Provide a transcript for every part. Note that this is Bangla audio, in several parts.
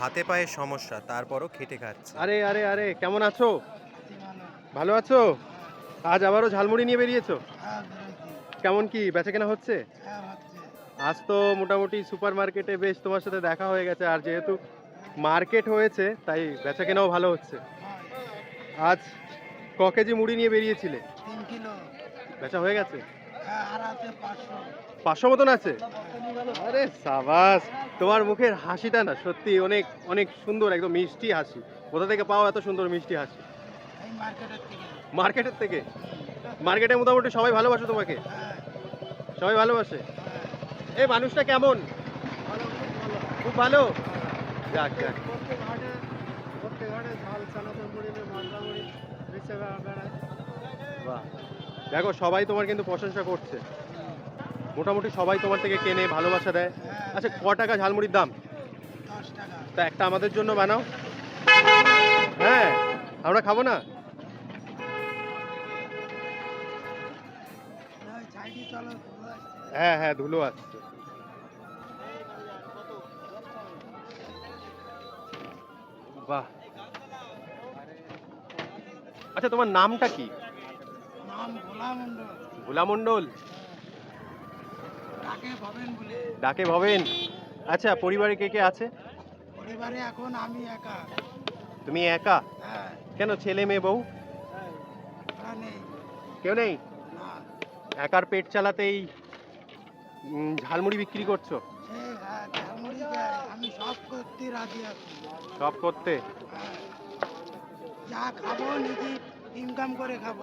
হাতে পায়ে সমস্যা তারপরও খেটে খাচ্ছে। আরে আরে আরে কেমন আছো? ভালো আছো? আজ আবারও ঝালমুড়ি নিয়ে বেরিয়েছো? কেমন কি বেচা কেনা হচ্ছে? আজ তো মোটামুটি সুপার মার্কেটে বেশ তোমার সাথে দেখা হয়ে গেছে আর যেহেতু মার্কেট হয়েছে তাই বেচা কেনাও ভালো হচ্ছে। আজ ক কেজি মুড়ি নিয়ে বেরিয়েছিলে? বেচা হয়ে গেছে? হ্যাঁ, পাঁচশো মতন আছে? আরে সাবাস! তোমার মুখের হাসিটা না সত্যি অনেক অনেক সুন্দর একদম মিষ্টি হাসি। কোথা থেকে পাও এত সুন্দর মিষ্টি হাসি? মার্কেটের থেকে? মার্কেটে মোটামুটি সবাই ভালোবাসে তোমাকে? সবাই ভালোবাসে? এই মানুষটা কেমন? খুব ভালো? যাক যাক। বাহ। দেখো সবাই তোমার কিন্তু প্রশংসা করছে। মোটামুটি সবাই তোমার থেকে কেনে ভালোবাসা দেয়। আচ্ছা ক টাকা ঝালমুড়ির দাম? তা একটা আমাদের জন্য বানাও। হ্যাঁ আমরা খাব না। হ্যাঁ হ্যাঁ ধুলো আসছে। বাহ। আচ্ছা তোমার নামটা কি? নাম ভোলা মন্ডল ভোলা ডাকে ভবেন? আচ্ছা পরিবারে কে কে আছে? পরিবারে এখন আমি একা। তুমি একা? হ্যাঁ। কেন ছেলে মেয়ে বউ? কেউ নেই? একার পেট চালাতেই ঝালমুড়ি বিক্রি করছ? হ্যাঁ আমি সব করতে রাজি আছি। সব করতে। যা খাব নিজে ইনকাম করে খাব।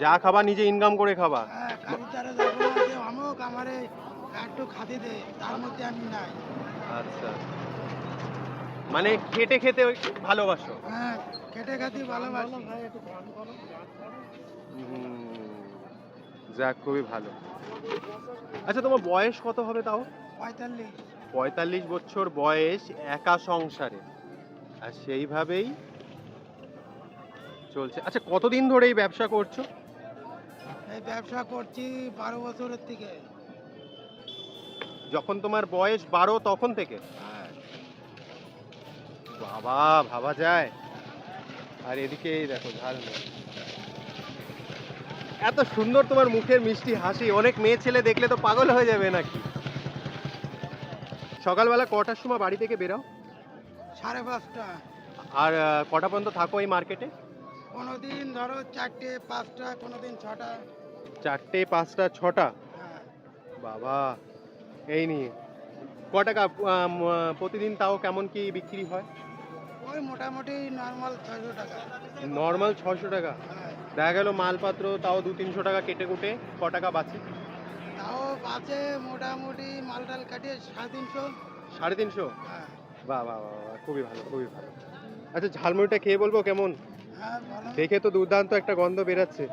যা খাবা নিজে ইনকাম করে খাবা? হ্যাঁ কারও যাব না আমারে একটু খাতে দে তার মধ্যে আমি নাই। আচ্ছা। মানে খেটে খেতে ভালোবাসো? হ্যাঁ খেটে খাতে ভালোবাসি। যাক খুবই ভালো। আচ্ছা তোমার বয়স কত হবে তাও? পঁয়তাল্লিশ। পঁয়তাল্লিশ বছর বয়স একা সংসারে। আর সেইভাবেই চলছে। আচ্ছা কতদিন ধরে এই ব্যবসা করছ? এই ব্যবসা করছি বারো বছরের থেকে। যখন তোমার বয়স বারো তখন থেকে? হ্যাঁ। বাবা ভাবা যায়। আর এদিকে এই দেখো ঝাল এত সুন্দর তোমার মুখের মিষ্টি হাসি। অনেক মেয়ে ছেলে দেখলে তো পাগল হয়ে যাবে নাকি? সকালবেলা কটার সময় বাড়ি থেকে বেরাও সাড়ে পাঁচটা। আর কটা পর্যন্ত থাকো এই মার্কেটে? কোনোদিন ধরো চারটে পাঁচটা কোনোদিন ছটা। চারটে পাঁচটা ছটা? হ্যাঁ। বাবা। এই নিয়ে। ক টাকা আম, আহ, প্রতিদিন তাও কেমন কি বিক্রি হয়? ওই মোটামুটি নর্মাল ছয়শো টাকা। নর্মাল ছশো টাকা। হ্যাঁ। দেখা গেল মালপত্র তাও দু তিনশো টাকা কেটে কুটে ক টাকা বাঁচে? তাও বাসে মোটামুটি মাল টাল কাটিয়ে সাড়ে তিনশো। সাড়ে তিনশো? হ্যাঁ। বাহ বাহ বাহ বাহ, খুবই ভালো খুবই ভালো। আচ্ছা ঝালমুড়িটা খেয়ে বলব কেমন? হ্যাঁ ভালো দেখে তো দুর্দান্ত একটা গন্ধ বেরাচ্ছে।